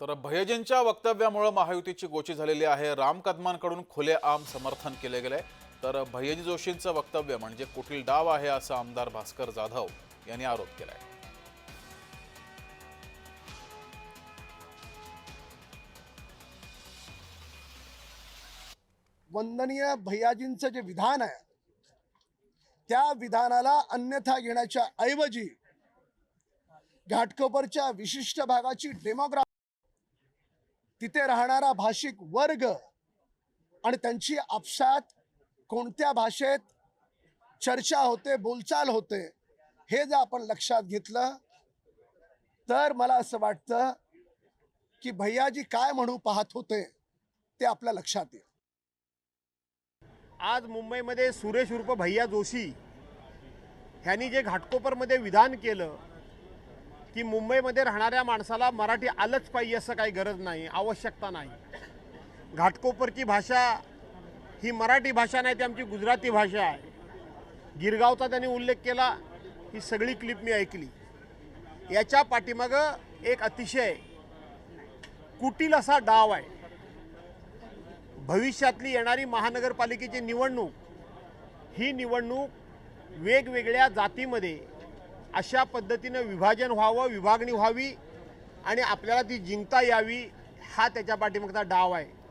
तर भयजींच्या वक्तव्यामुळे महायुतीची गोची झालेली आहे. राम कदमांकडून खुलेआम समर्थन केले गेले. तर भयजी जोशींचं वक्तव्य म्हणजे कुठील डाव आहे असं आमदार भास्कर जाधव यांनी आरोप केलाय. वंदनीय भैयाजींचं जे विधान आहे त्या विधानाला अन्यथा घेण्याच्या ऐवजी घाटकोपरच्या विशिष्ट भागाची डेमोग्राफी तिथे राहणारा भाषिक वर्ग आणि त्यांची आपसात कोणत्या भाषेत चर्चा होते बोलचाल होते हे जर आपण लक्षात घेतलं तर मला असं वाटतं की भैयाजी काय म्हणू पाहत होते ते आपल्या लक्षात येईल. आज मुंबईमध्ये सुरेश उर्फ भैया जोशी ह्यांनी जे घाटकोपरमध्ये विधान केलं की मुंबईमध्ये राहणाऱ्या माणसाला मराठी आलंच पाहिजे असं काही गरज नाही आवश्यकता नाही. घाटकोपरची भाषा ही मराठी भाषा नाही ती आमची गुजराती भाषा आहे. गिरगावचा त्यांनी उल्लेख केला ही सगळी क्लिप मी ऐकली. याच्या पाठीमागं एक अतिशय कुटील असा डाव आहे. भविष्यातली येणारी महानगरपालिकेची निवडणूक ही निवडणूक वेगवेगळ्या जातीमध्ये अशा पद्धतीनं विभाजन व्हावं विभागणी व्हावी आणि आपल्याला ती जिंकता यावी हा त्याच्या पाठीमागचा डाव आहे.